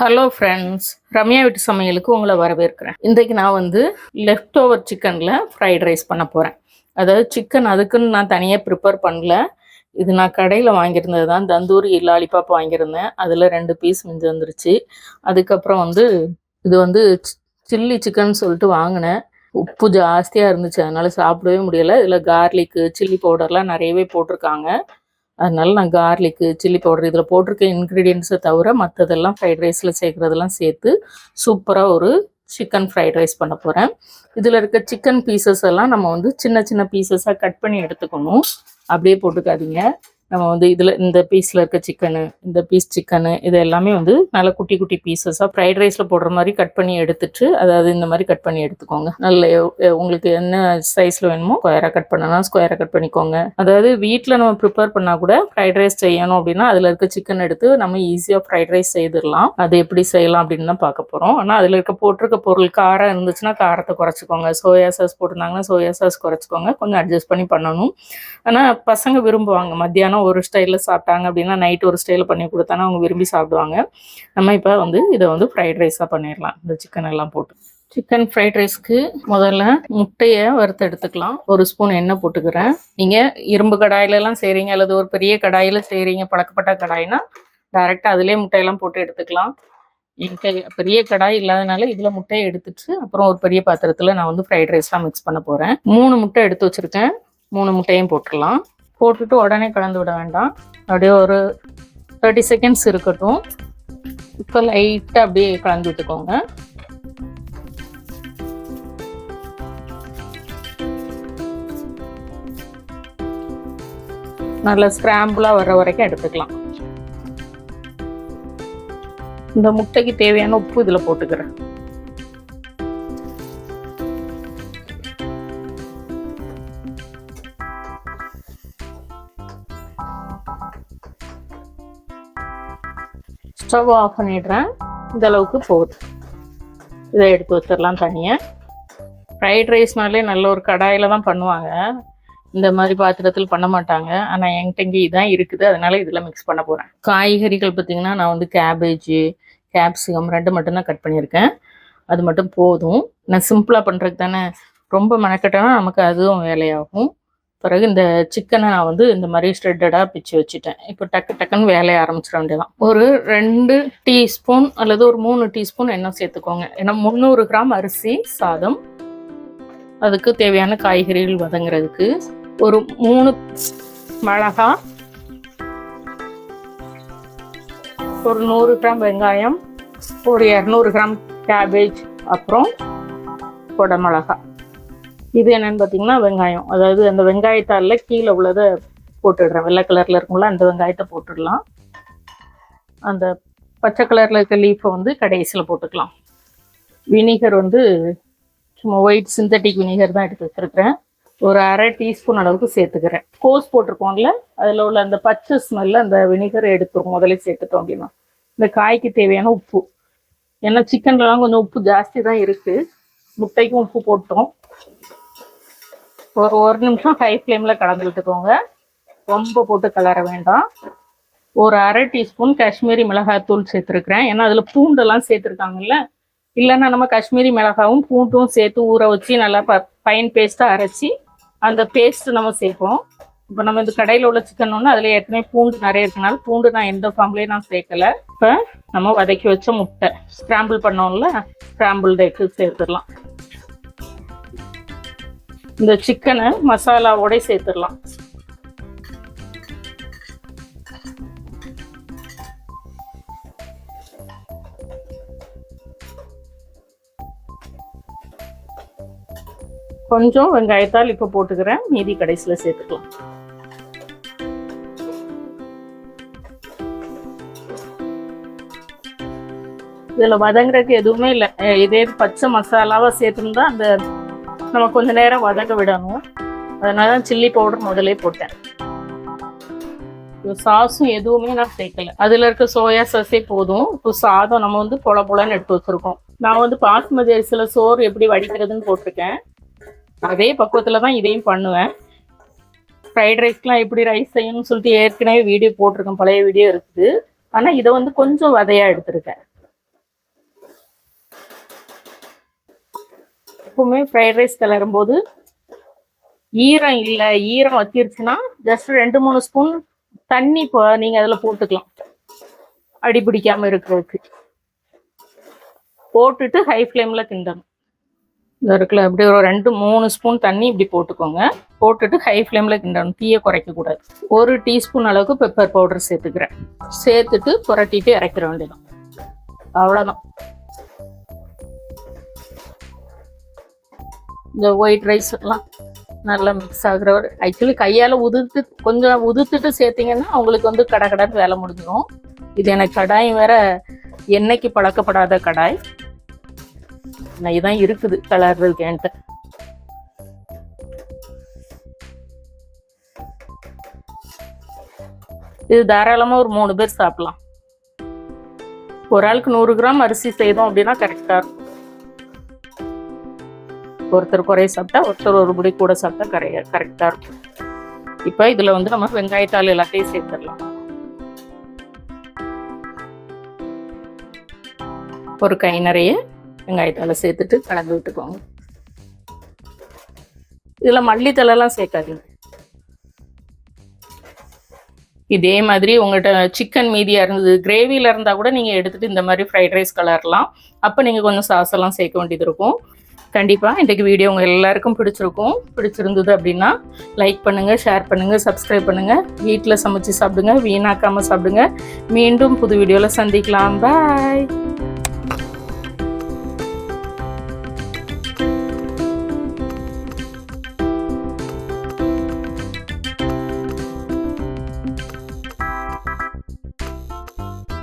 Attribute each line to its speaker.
Speaker 1: Hello friends Ramya வீட்டு சமையலுக்கு உங்களை வரவேற்கிறேன். இன்றைக்கு நான் வந்து லெஃப்ட் ஓவர் சிக்கனில் ஃப்ரைட் ரைஸ் பண்ண போகிறேன் அதாவது சிக்கன் அதுக்குன்னு நான் தனியாக ப்ரிப்பேர் பண்ணல. இது நான் கடையில் வாங்கியிருந்தது தான். தந்தூரி லாலிபாப் வாங்கியிருந்தேன். அதில் ரெண்டு பீஸ் மிஞ்சி வந்துருச்சு. அதுக்கப்புறம் வந்து இது வந்து சில்லி சிக்கன் சொல்லிட்டு வாங்கினேன். உப்பு ஜாஸ்தியாக இருந்துச்சு. அதனால் சாப்பிடவே முடியலை. இதில் கார்லிக்கு சில்லி பவுடர்லாம் நிறையவே போட்டிருக்காங்க. அதனால் நான் கார்லிக்கு சில்லி பவுடர் இதில் போட்டிருக்க இன்க்ரீடியன்ஸை தவிர மற்றதெல்லாம் ஃப்ரைட் ரைஸில் சேர்க்குறதெல்லாம் சேர்த்து சூப்பராக ஒரு சிக்கன் ஃப்ரைட் ரைஸ் பண்ண போகிறேன் இதில் இருக்க சிக்கன் பீசஸ் எல்லாம் நம்ம வந்து சின்ன சின்ன பீசஸாக கட் பண்ணி எடுத்துக்கணும். அப்படியே போட்டுக்காதீங்க. நம்ம வந்து இதில் இந்த பீஸில் இருக்க சிக்கனு இந்த பீஸ் சிக்கனு இது எல்லாமே வந்து நல்ல குட்டி குட்டி பீசஸாக ஃப்ரைட் ரைஸில் போடுற மாதிரி கட் பண்ணி எடுத்துட்டு அதாவது இந்த மாதிரி கட் பண்ணி எடுத்துக்கோங்க. நல்ல எவ்- உங்களுக்கு என்ன சைஸில் வேணுமோ ஸ்கொயராக கட் பண்ணலாம். ஸ்கொயராக கட் பண்ணிக்கோங்க. அதாவது வீட்டில் நம்ம ப்ரிப்பேர் பண்ணால் கூட ஃப்ரைட் ரைஸ் செய்யணும் அப்படின்னா அதில் இருக்க சிக்கன் எடுத்து நம்ம ஈஸியாக ஃப்ரைட் ரைஸ் செய்திடலாம். அது எப்படி செய்யலாம் அப்படின்னு தான் பார்க்க போகிறோம் ஆனால் அதில் இருக்க போட்டிருக்க பொருள் காரம் இருந்துச்சுன்னா காரத்தை குறைச்சிக்கோங்க. சோயா சாஸ் போட்டிருந்தாங்கன்னா சோயா சாஸ் குறைச்சிக்கோங்க. கொஞ்சம் அட்ஜஸ்ட் பண்ணி பண்ணணும். ஆனால் பசங்க விரும்புவாங்க. மத்தியானம் ஒரு ஸ்டைலில் சாப்பிட்டாங்க அப்படின்னா நைட் ஒரு ஸ்டைலில் பண்ணி கொடுத்தானா அவங்க விரும்பி சாப்பிடுவாங்க. நம்ம இப்போ வந்து இதை வந்து ஃப்ரைட் ரைஸாக பண்ணிடலாம். இந்த சிக்கன் எல்லாம் போட்டு. சிக்கன் ஃப்ரைட் ரைஸ்க்கு முதல்ல முட்டையை வறுத்து எடுத்துக்கலாம். ஒரு ஸ்பூன் எண்ணெய் போட்டுக்கிறேன். நீங்கள் இரும்பு கடாயிலலாம் செய்கிறீங்க அல்லது ஒரு பெரிய கடாயில் செய்கிறீங்க பழக்கப்பட்ட கடாய்னா டைரெக்டாக அதிலே முட்டையெல்லாம் போட்டு எடுத்துக்கலாம். எங்கள் பெரிய கடாய் இல்லாதனால இதில் முட்டையை எடுத்துட்டு அப்புறம் ஒரு பெரிய பாத்திரத்தில் நான் வந்து ஃப்ரைட் ரைஸ்லாம் மிக்ஸ் பண்ண போகிறேன் மூணு முட்டை எடுத்து வச்சுருக்கேன். மூணு முட்டையும் போட்டுடலாம். போட்டுட்டு உடனே கலந்து விட வேண்டாம். அப்படியே ஒரு தேர்ட்டி செகண்ட்ஸ் இருக்கட்டும். இப்போ லைட்டாக அப்படியே கலந்து விட்டுக்கோங்க. நல்லா ஸ்கிராம்பிளாக வர வரைக்கும் எடுத்துக்கலாம். இந்த முட்டைக்கு தேவையான உப்பு இதில் போட்டுக்கிறேன். ஸ்டவ் ஆஃப் பண்ணிடுறேன். இந்த அளவுக்கு போகுது இதை எடுத்து வச்சிடலாம் தனியாக ஃப்ரைட் ரைஸ்னாலே நல்ல ஒரு கடாயில் தான் பண்ணுவாங்க. இந்த மாதிரி பாத்திரத்தில் பண்ண மாட்டாங்க. ஆனால் என்கிட்ட இங்கே இதான் இருக்குது. அதனால இதில் மிக்ஸ் பண்ண போகிறேன் காய்கறிகள் பார்த்திங்கன்னா நான் வந்து கேபேஜு கேப்சிகம் ரெண்டு மட்டும்தான் கட் பண்ணியிருக்கேன். அது மட்டும் போதும். நான் சிம்பிளாக பண்ணுறதுக்கு தானே. ரொம்ப மெனக்கட்டேன்னா நமக்கு அதுவும் வேலையாகும். பிறகு இந்த சிக்கனை நான் வந்து இந்த மாதிரி ஸ்ட்ரெட்டடாக பிச்சு வச்சுட்டேன். இப்போ டக்கு டக்குன்னு வேலையை ஆரம்பிச்சிட வேண்டியதான் ஒரு ரெண்டு டீஸ்பூன் அல்லது ஒரு மூணு டீஸ்பூன் எண்ணெய் சேர்த்துக்கோங்க. ஏன்னா முந்நூறு கிராம் அரிசி சாதம் அதுக்கு தேவையான காய்கறிகள் வதங்குறதுக்கு ஒரு மூணு மிளகா ஒரு நூறு கிராம் வெங்காயம் ஒரு இரநூறு கிராம் கேபேஜ் அப்புறம் குடமிளகா இது என்னன்னு பார்த்தீங்கன்னா வெங்காயம். அதாவது அந்த வெங்காயத்தாளில் கீழே உள்ளதை போட்டுடுறேன். வெள்ளை கலரில் இருக்கும்ல அந்த வெங்காயத்தை போட்டுடலாம். அந்த பச்சை கலரில் இருக்க லீஃபை வந்து கடைசியில் போட்டுக்கலாம். வினிகர் வந்து சும்மா ஒயிட் சிந்தட்டிக் வினிகர் தான் எடுத்து வச்சிருக்கிறேன். ஒரு அரை டீஸ்பூன் அளவுக்கு சேர்த்துக்கிறேன். கோஸ் போட்டிருக்கோம்ல அதில் உள்ள அந்த பச்சை ஸ்மெல்ல அந்த வினிகரை எடுத்துரும் முதல்ல சேர்த்துட்டோம் அப்படின்னா. இந்த காய்க்கு தேவையான உப்பு. ஏன்னா சிக்கன்லலாம் கொஞ்சம் உப்பு ஜாஸ்தி தான் இருக்குது முட்டைக்கும் உப்பு போட்டோம். ஒரு ஒரு நிமிஷம் ஹை ஃப்ளேமில் கலந்து விட்டுக்கோங்க ரொம்ப போட்டு கலர வேண்டாம். ஒரு அரை டீஸ்பூன் காஷ்மீரி மிளகாய்த்தூள் சேர்த்துருக்குறேன். ஏன்னா அதில் பூண்டெல்லாம் சேர்த்துருக்காங்கல்ல. இல்லைன்னா நம்ம காஷ்மீரி மிளகாவும் பூண்டும் சேர்த்து ஊற வச்சு நல்லா ப பைன் பேஸ்ட்டாக அரைச்சி அந்த பேஸ்ட்டு நம்ம சேர்ப்போம். இப்போ நம்ம இந்த கடையில் உள்ள சிக்கன் ஒன்று அதில் ஏற்கனவே பூண்டு நிறைய இருக்கனால பூண்டு நான் எந்த ஃபார்ம்லேயும் நான் சேர்க்கல. இப்போ நம்ம வதக்கி வச்ச முட்டை. ஸ்க்ராம்பிள் பண்ணோம்ல ஸ்க்ராம்பிள் டேக்கு சேர்த்துடலாம். இந்த சிக்கனை மசாலாவோட சேர்த்துடலாம். கொஞ்சம் வெங்காயத்தால் இப்போ போட்டுக்கிறேன். மீதி கடைசியில் சேர்த்துக்கலாம். இதில் வதங்குறதுக்கு எதுவுமே இல்லை. இதே பச்சை மசாலாவாக சேர்த்துருந்தா அந்த நம்ம கொஞ்ச நேரம் வதங்க விடணும். அதனால தான் சில்லி பவுடர் முதலே போட்டேன். சாஸும் எதுவுமே நான் சேர்க்கல. அதில் இருக்க சோயா சாஸே போதும். இப்போ சாதம் நம்ம வந்து பொல பொலன்னு எடுத்து வச்சுருக்கோம். நான் வந்து பாஸ்மதி அரிசியில் சோறு எப்படி வடிக்கிறதுன்னு போட்டிருக்கேன். அதே பக்குவத்தில் தான் இதையும் பண்ணுவேன். ஃப்ரைட் ரைஸ்லாம் எப்படி ரைஸ் செய்யணும்னு சொல்லிட்டு ஏற்கனவே வீடியோ போட்டிருக்கேன். பழைய வீடியோ இருக்குது. ஆனால் இதை வந்து கொஞ்சம் வதையாக எடுத்திருக்கேன். எப்பவுமே ஃப்ரைட் ரைஸ் கிளறும் போது ஈரம் இல்லை ஈரம் வத்திருச்சுன்னா ஜஸ்ட் ரெண்டு மூணு ஸ்பூன் தண்ணி இப்போ நீங்கள் அதில் போட்டுக்கலாம். அடி பிடிக்காம இருக்கிறதுக்கு. போட்டுட்டு ஹை ஃப்ளேமில் கிண்டணும். இந்த இருக்குல்ல இப்படி ஒரு ரெண்டு மூணு ஸ்பூன் தண்ணி இப்படி போட்டுக்கோங்க. போட்டுட்டு ஹை ஃப்ளேமில் கிண்டணும். தீயை குறைக்கக்கூடாது. ஒரு டீஸ்பூன் அளவுக்கு பெப்பர் பவுடர் சேர்த்துக்கிறேன். சேர்த்துட்டு புரட்டிட்டு இறக்கிற வேண்டியதான் அவ்வளோதான் இந்த ஒயிட் ரைஸ் எல்லாம் நல்லா மிக்ஸ் ஆகுற ஆக்சுவலி கையால் உதுத்து கொஞ்சம் உதுத்துட்டு சேர்த்திங்கன்னா அவங்களுக்கு வந்து கடை கடைன்னு வேலை முடிஞ்சிடும் இது எனக்கு கடாய் வேற எண்ணெய்க்கு பழக்கப்படாத கடாய். நெய் தான் இருக்குது கலர்றதுக்கு என்கிட்ட. இது தாராளமாக ஒரு மூணு பேர் சாப்பிடலாம். ஒரு ஆளுக்கு நூறு கிராம் அரிசி செய்தோம் அப்படின்னா கரெக்டாக இருக்கும். ஒருத்தர் குறைய சாப்பிட்டா ஒருத்தர் ஒரு முடி கூட சாப்பிட்டா கரைய கரெக்டாக இருக்கும். இப்போ இதில் வந்து நம்ம வெங்காயத்தாள் எல்லாத்தையும் சேர்த்துடலாம். ஒரு கை நிறைய வெங்காயத்தாளை சேர்த்துட்டு கலந்து விட்டுக்கோங்க. இதில் மல்லித்தலைலாம் சேர்க்காதீங்க. இதே மாதிரி உங்கள்கிட்ட சிக்கன் மீதியாக இருந்தது கிரேவியில் இருந்தால் கூட நீங்கள் எடுத்துகிட்டு இந்த மாதிரி ஃப்ரைட் ரைஸ் கலர்லாம். அப்போ நீங்கள் கொஞ்சம் சாஸ் எல்லாம் சேர்க்க வேண்டியது இருக்கும். கண்டிப்பாக இன்றைக்கு வீடியோ உங்கள் எல்லாருக்கும் பிடிச்சிருக்கும். பிடிச்சிருந்தது அப்படின்னா லைக் பண்ணுங்கள் ஷேர் பண்ணுங்கள் சப்ஸ்கிரைப் பண்ணுங்கள் வீட்டில் சமைச்சு சாப்பிடுங்க வீணாக்காமல் சாப்பிடுங்க. மீண்டும் புது வீடியோவில் சந்திக்கலாம். பாய்